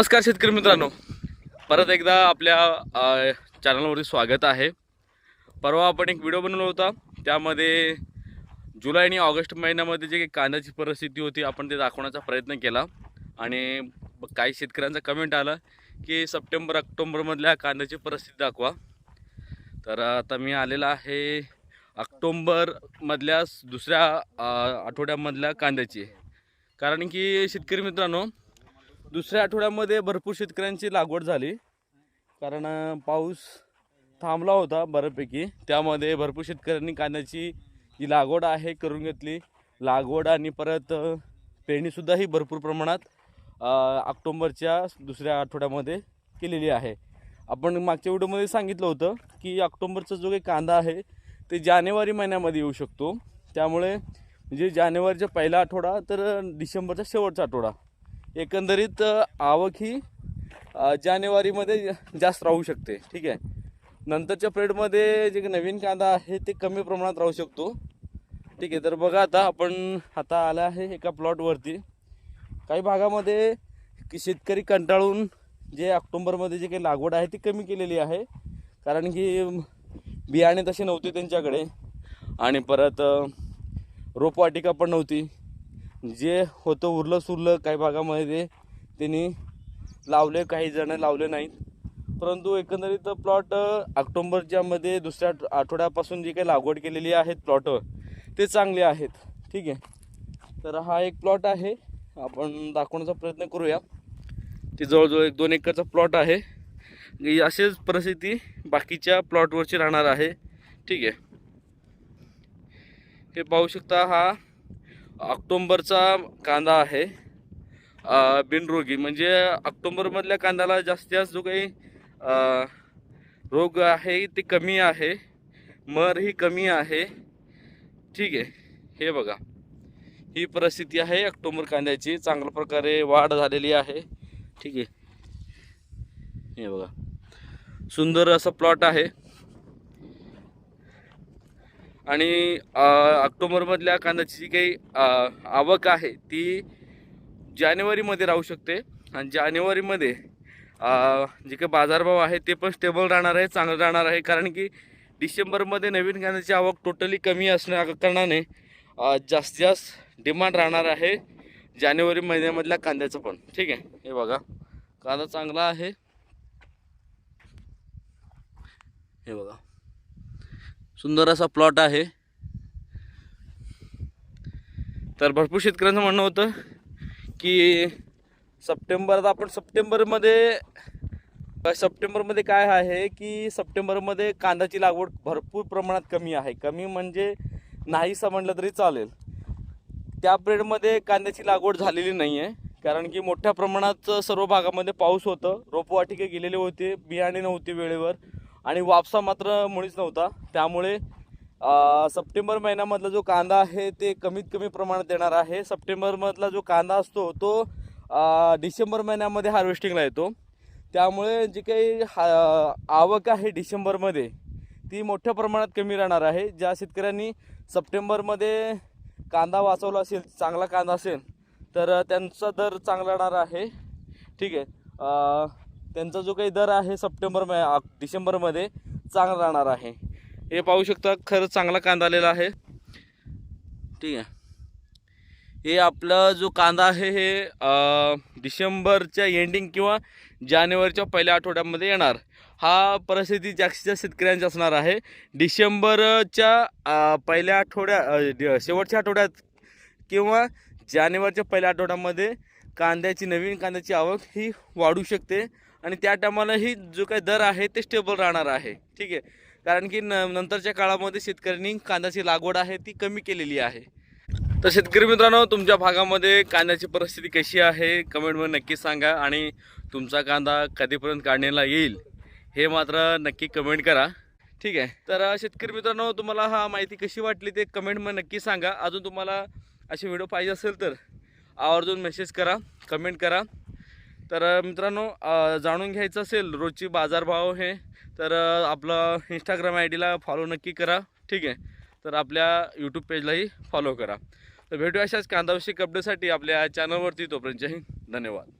नमस्कार शेतकरी मित्रांनो. परत एकदा आपल्या चॅनलवरती स्वागत आहे. परवा आपण एक व्हिडिओ बनवला होता. त्यामध्ये जुलै आणि ऑगस्ट महिन्यामध्ये जे काही कांद्याची परिस्थिती होती आपण ते दाखवण्याचा प्रयत्न केला. आणि काही शेतकऱ्यांचा कमेंट आला की सप्टेंबर ऑक्टोबरमधल्या कांद्याची परिस्थिती दाखवा. तर आता मी आलेला आहे ऑक्टोंबरमधल्या दुसऱ्या आठवड्यामधल्या कांद्याची. कारण की शेतकरी मित्रांनो दुसऱ्या आठवड्यामध्ये भरपूर शेतकऱ्यांची लागवड झाली. कारण पाऊस थांबला होता बऱ्यापैकी. त्यामध्ये भरपूर शेतकऱ्यांनी कांद्याची जी लागवड आहे करून घेतली. लागवड आणि परत पेरणीसुद्धाही भरपूर प्रमाणात ऑक्टोंबरच्या दुसऱ्या आठवड्यामध्ये केलेली आहे. आपण मागच्या व्हिडिओमध्ये सांगितलं होतं की ऑक्टोंबरचा जो काही कांदा आहे ते जानेवारी महिन्यामध्ये येऊ शकतो. त्यामुळे म्हणजे जानेवारीचा पहिला आठवडा तर डिसेंबरचा शेवटचा आठवडा. एकंदरीत आवक ही जानेवारीमध्ये जास्त राहू शकते. ठीक आहे? नंतरच्या पिरियडमध्ये जे काही नवीन कांदा आहे ते कमी प्रमाणात राहू शकतो. ठीक आहे? तर बघा आता आपण आता आला आहे एका प्लॉटवरती. काही भागामध्ये की शेतकरी कंटाळून जे ऑक्टोंबरमध्ये जे काही लागवड आहे ती कमी केलेली आहे. कारण की बियाणे तसे नव्हते त्यांच्याकडे. आणि परत रोपवाटिका पण नव्हती. जे होतं उरलं सुरलं काही भागामध्ये त्यांनी लावले काही जण लावले नाहीत. परंतु एकंदरीत प्लॉट ऑक्टोंबरच्यामध्ये दुसऱ्या आठवड्यापासून जी काही लागवड केलेली आहेत प्लॉट ते चांगले आहेत. ठीक आहे? तर हा एक प्लॉट आहे. आपण दाखवण्याचा प्रयत्न करूया. ते जवळजवळ एक दोन एकरचा प्लॉट आहे. म्हणजे अशीच परिस्थिती बाकीच्या प्लॉटवरची राहणार आहे. ठीक आहे? हे पाहू शकता हा ऑक्टोंबरचा कांदा आहे बिनरोगी. म्हणजे ऑक्टोंबरमधल्या कांद्याला जास्तीत जास्त जो काही रोग आहे ते कमी आहे. मर ही कमी आहे. ठीक आहे. हे बघा. ही परिस्थिती आहे ऑक्टोबर कांद्याची. चांगल्या प्रकारे वाढ झालेली आहे. ठीक आहे. हे बघा. सुंदर असं प्लॉट आहे. आणि ऑक्टोबरमधल्या कांद्याची जी काही आवक आहे ती जानेवारीमध्ये राहू शकते. आणि जानेवारीमध्ये जे काही बाजारभाव आहे ते पण स्टेबल राहणार आहे चांगलं राहणार आहे. कारण की डिसेंबरमध्ये नवीन कांद्याची आवक टोटली कमी असण्या कारणाने जास्तीत जास्त डिमांड राहणार आहे जानेवारी महिन्यामधल्या कांद्याचं पण. ठीक आहे? हे बघा. कांदा चांगला आहे. हे बघा. सुंदर असा प्लॉट आहे. तर भरपूर शेतकऱ्यांचं म्हणणं होतं की सप्टेंबरात आपण सप्टेंबरमध्ये सप्टेंबरमध्ये काय आहे की सप्टेंबरमध्ये कांद्याची लागवड भरपूर प्रमाणात कमी आहे. कमी म्हणजे नाहीसा म्हटलं तरी चालेल. त्या पिरियडमध्ये कांद्याची लागवड झालेली नाही आहे कारण की मोठ्या प्रमाणात सर्व भागामध्ये पाऊस होतं. रोपवाटिके गेलेले होते. बियाणे नव्हते वेळेवर. आणि वापसा मात्र मुळीच नव्हता. त्यामुळे सप्टेंबर महिन्यामधला जो कांदा आहे ते कमीत कमी प्रमाणात येणार आहे. सप्टेंबरमधला जो कांदा असतो तो डिसेंबर महिन्यामध्ये हार्वेस्टिंगला येतो. त्यामुळे जी काही हा आवक आहे डिसेंबरमध्ये ती मोठ्या प्रमाणात कमी राहणार आहे. ज्या शेतकऱ्यांनी सप्टेंबरमध्ये कांदा वाचवला असेल चांगला कांदा असेल तर त्यांचा दर चांगला राहणार आहे. ठीक आहे. त्यांचा जो काही दर आहे सप्टेंबर डिसेंबरमध्ये चांगला राहणार आहे. हे पाहू शकता खरंच चांगला कांदा आलेला आहे. ठीक आहे. हे आपला जो कांदा आहे हे डिसेंबरच्या एंडिंग किंवा जानेवारीच्या पहिल्या आठवड्यामध्ये येणार. हा परिस्थिती जास्तीत जास्त शेतकऱ्यांची असणार आहे. डिसेंबरच्या पहिल्या आठवड्या शेवटच्या आठवड्यात किंवा जानेवारीच्या पहिल्या आठवड्यामध्ये कांद्याची नवीन कांद्याची आवक ही वाढू शकते. आणि त्या टायमालाही जो काही दर आहे ते स्टेबल राहणार आहे. ठीक आहे? कारण की न नंतरच्या काळामध्ये शेतकऱ्यांनी कांद्याची लागवड आहे ती कमी केलेली आहे. तर शेतकरी मित्रांनो तुमच्या भागामध्ये कांद्याची परिस्थिती कशी आहे? कमेंटमध्ये नक्की सांगा आणि तुमचा कांदा कधीपर्यंत काढण्याला येईल हे मात्र नक्की कमेंट करा. ठीक आहे? तर शेतकरी मित्रांनो तुम्हाला हा माहिती कशी वाटली ते कमेंटमध्ये नक्की सांगा. अजून तुम्हाला असे व्हिडिओ पाहिजे असेल तर आवर्जून मेसेज करा कमेंट करा. तर मित्रांनो जाणून घ्यायचं असेल रोजची बाजारभाव हे तर आपलं इंस्टाग्राम आय डीला फॉलो नक्की करा ठीक आहे? तर आपल्या यूट्यूब पेजलाही फॉलो करा. तर भेटू अशाच कांदाविषयक अपडेटसाठी आपल्या चॅनलवरती तोपर्यंत धन्यवाद.